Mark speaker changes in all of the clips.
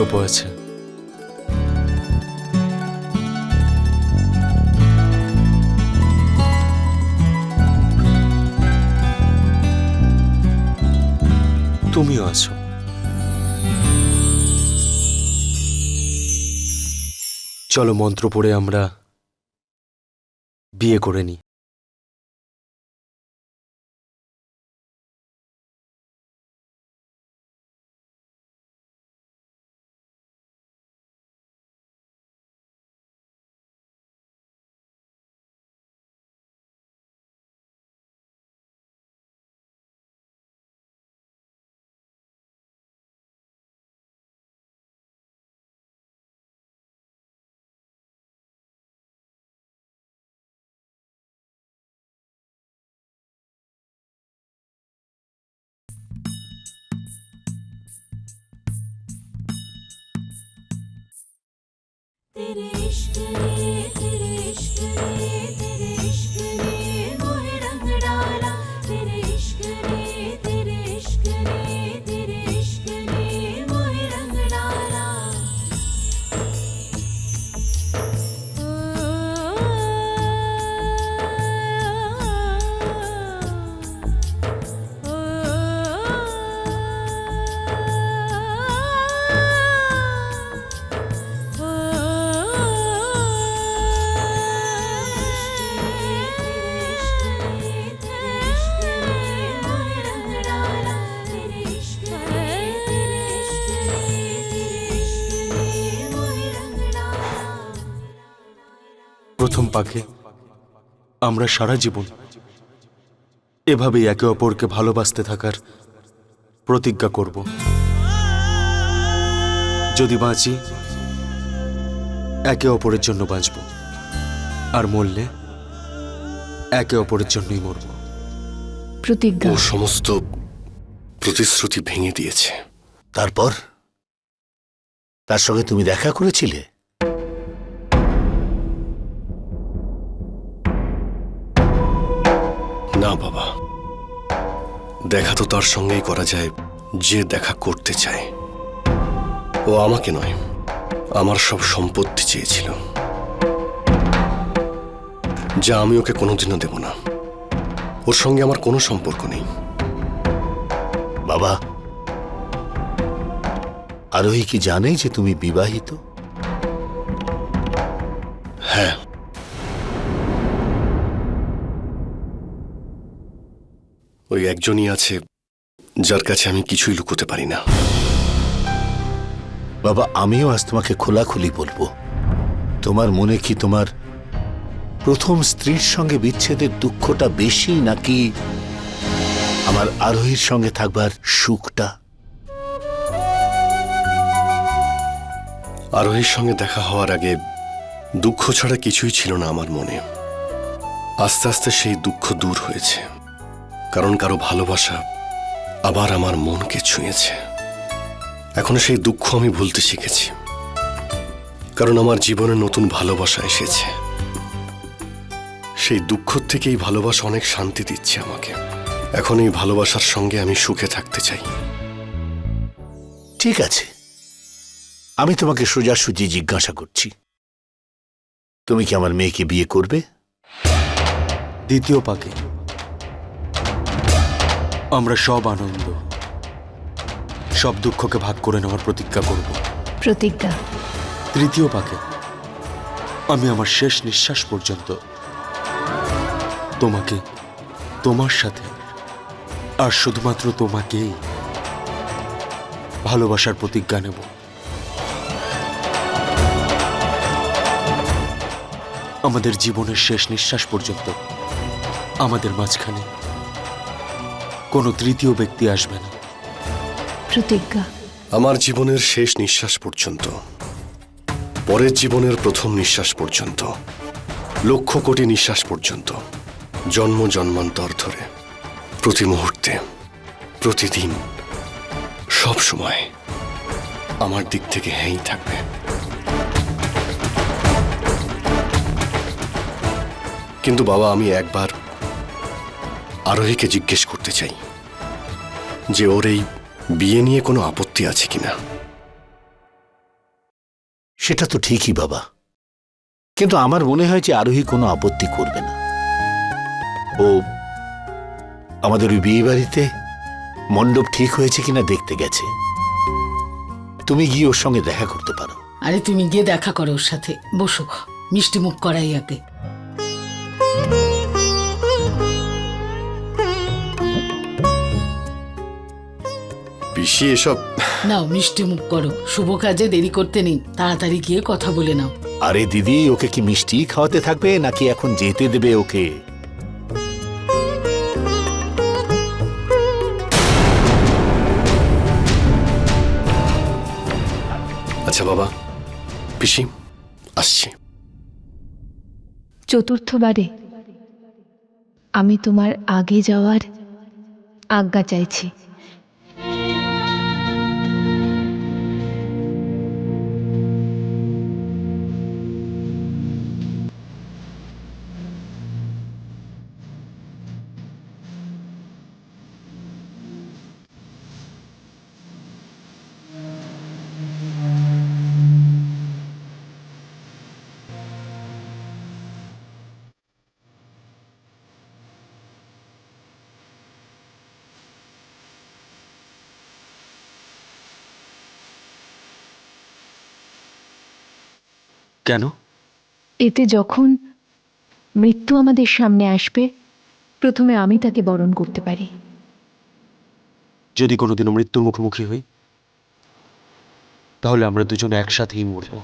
Speaker 1: মণ্ডপও আছে তুমিও আছো। চলো মন্ত্র পড়ে আমরা বিয়ে করে নিই।
Speaker 2: Tiriş, tiriş, tiriş,
Speaker 1: tiriş. পাকে আমরা সারা জীবন এভাবেই একে অপরকে ভালোবাসতে থাকার প্রতিজ্ঞা করব। যদি বাঁচি একে অপরের জন্য বাঁচব আর মরলে একে অপরের জন্যই মরব।
Speaker 3: প্রতিজ্ঞা।
Speaker 4: ও সমস্ত প্রতিশ্রুতি ভেঙে দিয়েছে।
Speaker 5: তারপর? তার সঙ্গে তুমি দেখা করেছিলে?
Speaker 4: না, বাবা। দেখা তো তার সঙ্গেই করা যায়, যে দেখা করতে চায়। ও আমাকে নয়, আমার সব সম্পত্তি চেয়েছিল। যা আমি ওকে কোনোদিনও দেব না। ওর সঙ্গে আমার কোনো সম্পর্ক নেই।
Speaker 5: বাবা, আরোহী কি জানে যে তুমি বিবাহিত?
Speaker 4: ওই একজনই আছে যার কাছে আমি কিছুই লুকোতে পারি না।
Speaker 5: বাবা আমিও আজ তোমাকে খোলাখুলি বলব। তোমার মনে কি তোমার প্রথম স্ত্রীর সঙ্গে বিচ্ছেদের দুঃখটা বেশি নাকি আমার আরোহীর সঙ্গে থাকবার সুখটা?
Speaker 4: আরোহীর সঙ্গে দেখা হওয়ার আগে দুঃখ ছাড়া কিছুই ছিল না আমার মনে। আস্তে আস্তে সেই দুঃখ দূর হয়েছে। কারণ কারও ভালোবাসা আবার আমার মনকে ছুঁয়েছে। এখন সেই দুঃখ আমি ভুলতে শিখেছি। কারণ আমার জীবনে নতুন ভালোবাসা এসেছে। সেই দুঃখ থেকেই ভালোবাসা অনেক শান্তি দিচ্ছে আমাকে। এখন এই ভালোবাসার সঙ্গে আমি সুখে থাকতে চাই।
Speaker 5: ঠিক আছে। আমি তোমাকে সোজাসুজি জিজ্ঞাসা করছি। তুমি কি আমার মেয়েকে বিয়ে করবে?
Speaker 1: দ্বিতীয় পাকে। আমরা সব আনন্দ। সব দুঃখকে ভাগ করে নেওয়ার প্রতিজ্ঞা করব।
Speaker 3: প্রতিজ্ঞা।
Speaker 1: তৃতীয় পাকে আমি আমার শেষ নিঃশ্বাস পর্যন্ত তোমাকে তোমার সাথে আর শুধুমাত্র তোমাকেই ভালোবাসার প্রতিজ্ঞা নেব। আমাদের জীবনের শেষ নিঃশ্বাস পর্যন্ত আমাদের মাঝখানে কোনো তৃতীয় ব্যক্তি আসবে না।
Speaker 3: প্রতিজ্ঞা।
Speaker 4: আমার জীবনের শেষ নিঃশ্বাস পর্যন্ত পরের জীবনের প্রথম নিঃশ্বাস পর্যন্ত লক্ষ কোটি নিঃশ্বাস পর্যন্ত জন্ম জন্মান্তর ধরে প্রতি মুহূর্তে প্রতিদিন সব সময় আমার দিক থেকে হ্যাঁই থাকবে। কিন্তু বাবা আমি একবার আরোহীকে জিজ্ঞেস করতে চাই যে ওর এই বিয়ে নিয়ে কোনো আপত্তি আছে কিনা
Speaker 5: সেটা তো ঠিকই বাবা। কিন্তু আমার মনে হয় যে আরোহী কোনো আপত্তি করবে না। ও আমাদের ওই বিয়ে বাড়িতে মণ্ডপ ঠিক হয়েছে কিনা দেখতে গেছে। তুমি গিয়ে ওর সঙ্গে দেখা করতে পারো।
Speaker 6: আরে তুমি গিয়ে দেখা করো ওর সাথে। বসো মিষ্টি মুখ করাই আগে।
Speaker 4: পিসি এসব
Speaker 6: নাও মিষ্টি মুখ করো। শুভ কাজে দেরি করতে নেই। তাড়াতাড়ি গিয়ে কথা বলে নাও।
Speaker 5: আরে দিদি ওকে কি মিষ্টি খাওয়াতে থাকবে নাকি এখন যেতে দেবে ওকে?
Speaker 4: আচ্ছা বাবা। পিসি আসছি।
Speaker 3: চতুর্থবারে আমি তোমার আগে যাওয়ার আজ্ঞা চাইছি।
Speaker 1: কেন?
Speaker 3: এতে যখন মৃত্যু আমাদের সামনে আসবে প্রথমে আমি তাকে বরণ করতে পারি।
Speaker 1: যদি কোনোদিনও মৃত্যুর মুখোমুখি হই তাহলে আমরা দুজন একসাথেই মরব।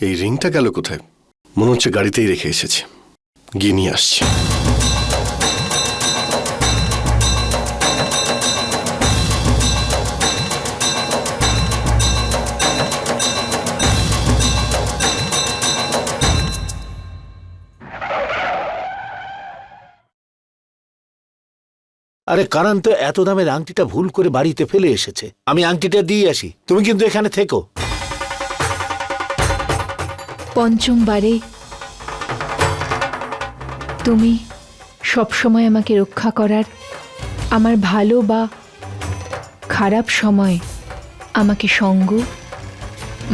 Speaker 4: এই রিংটা গেল কোথায়? মনে হচ্ছে গাড়িতেই রেখে এসেছে। গিয়ে নিয়ে আসছি।
Speaker 5: আরে কারণ তো এত দামের আংটিটা ভুল করে বাড়িতে ফেলে এসেছে। আমি আংটিটা দিয়ে আসি। তুমি কিন্তু এখানে থেকো।
Speaker 3: পঞ্চমবারে তুমি সবসময় আমাকে রক্ষা করার আমার ভালো বা খারাপ সময় আমাকে সঙ্গ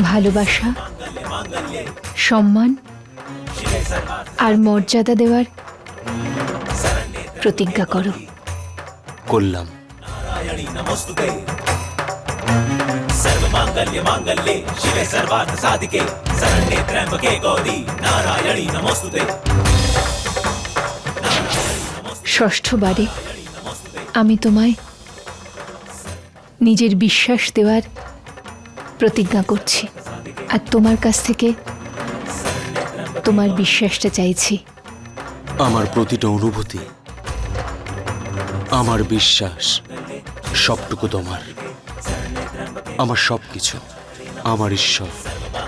Speaker 3: ভালোবাসা সম্মান আর মর্যাদা দেওয়ার প্রতিজ্ঞা করো।
Speaker 1: করলাম।
Speaker 3: ষষ্ঠবারে আমি তোমায় নিজের বিশ্বাস দেওয়ার প্রতিজ্ঞা করছি আর তোমার কাছ থেকে তোমার বিশ্বাসটা চাইছি।
Speaker 1: আমার প্রতিটা অনুভূতি আমার বিশ্বাস সবটুকু তোমার। আমার সব কিছু আমার ঈশ্বর।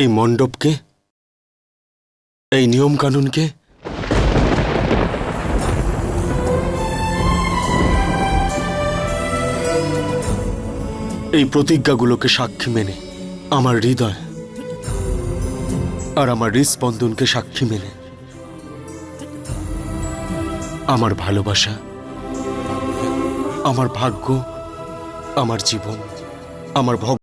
Speaker 1: এই মণ্ডপকে? এই নিয়ম কানুনকে এই প্রতিজ্ঞাগুলোকে সাক্ষী মেনে, আমার হৃদয় আর আমার হৃস্পন্দনকে সাক্ষী মেনে, আমার ভালোবাসা, আমার ভাগ্য, আমার জীবন, আমার ভগ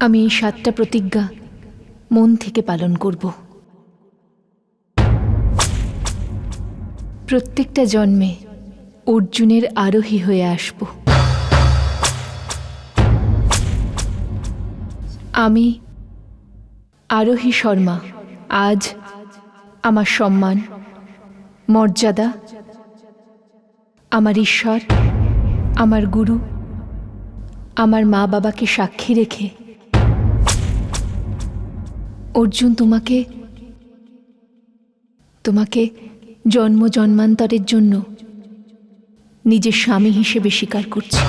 Speaker 3: আমি এই সাতটা প্রতিজ্ঞা মন থেকে পালন করব। প্রত্যেকটা জন্মে অর্জুনের আরোহী হয়ে আসব। আমি আরোহী শর্মা, আজ আমার সম্মান, মর্যাদা, আমার ঈশ্বর, আমার গুরু, আমার মা বাবাকে সাক্ষী রেখে অর্জুন তোমাকে তোমাকে জন্ম জন্মান্তরের জন্য নিজের স্বামী হিসেবে স্বীকার করছি।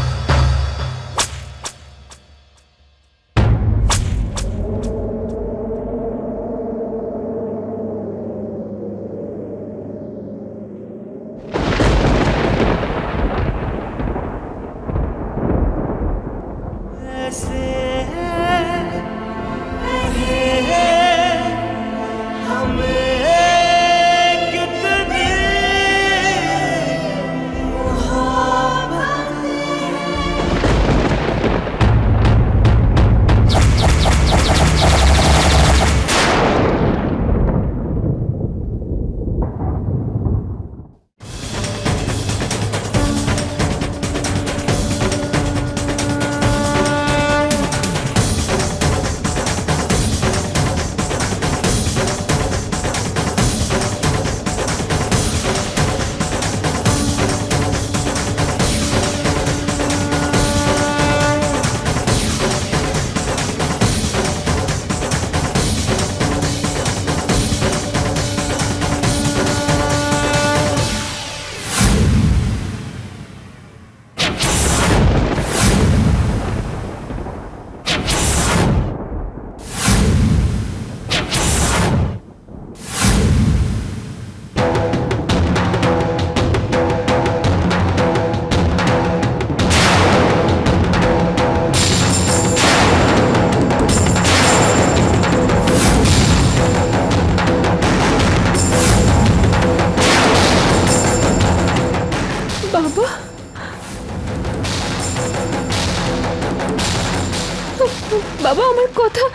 Speaker 3: বাবা আমার কথা।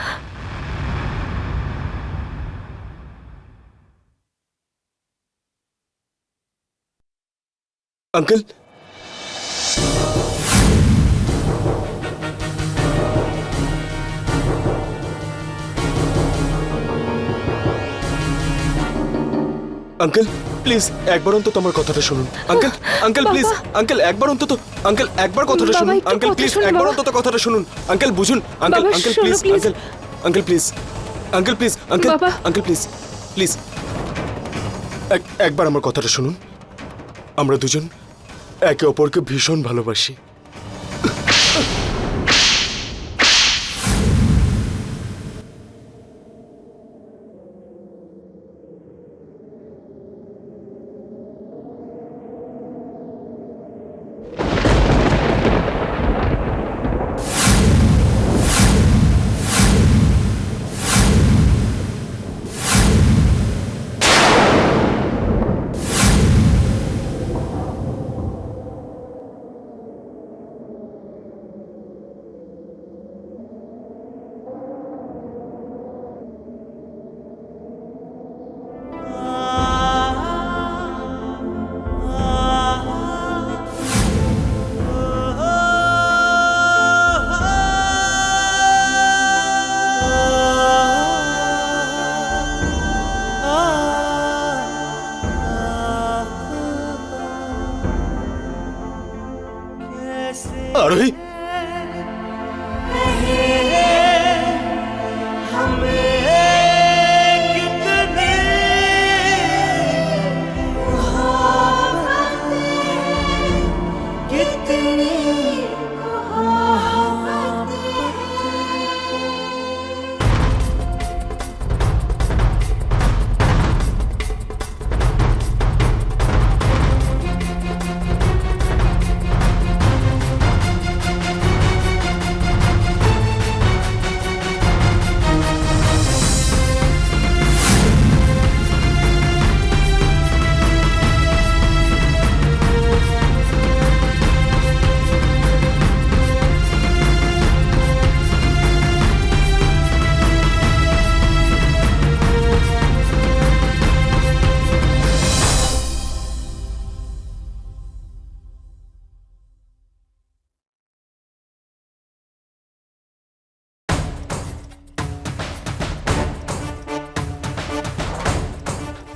Speaker 1: আঙ্কেল? আঙ্কেল? প্লিজ একবার অন্তত আমার কথাটা শুনুন। আঙ্কেল আঙ্কেল প্লিজ আঙ্কেল একবার অন্তত আঙ্কেল একবার কথাটা শুনুন। আঙ্কেল প্লিজ একবার অন্তত কথাটা শুনুন। আঙ্কেল বুঝুন uncle uncle please uncle uncle please uncle please uncle uncle please please. একবার আমার কথাটা শুনুন। আমরা দুজন একে অপরকে ভীষণ ভালোবাসি। আরোহী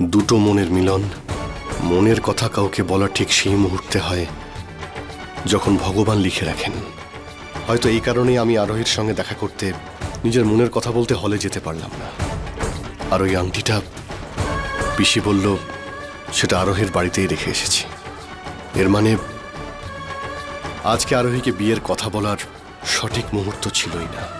Speaker 4: দুটো মনের মিলন, মনের কথা কাউকে বলা ঠিক সেই মুহূর্তে হয় যখন ভগবান লিখে রাখেন। হয়তো এই কারণেই আমি আরোহীর সঙ্গে দেখা করতে, নিজের মনের কথা বলতে হলে যেতে পারলাম না। আর ওই আংটিটা পিসি বলল, সেটা আরোহীর বাড়িতেই রেখে এসেছি। এর মানে আজকে আরোহীকে বিয়ের কথা বলার সঠিক মুহূর্ত ছিলই না।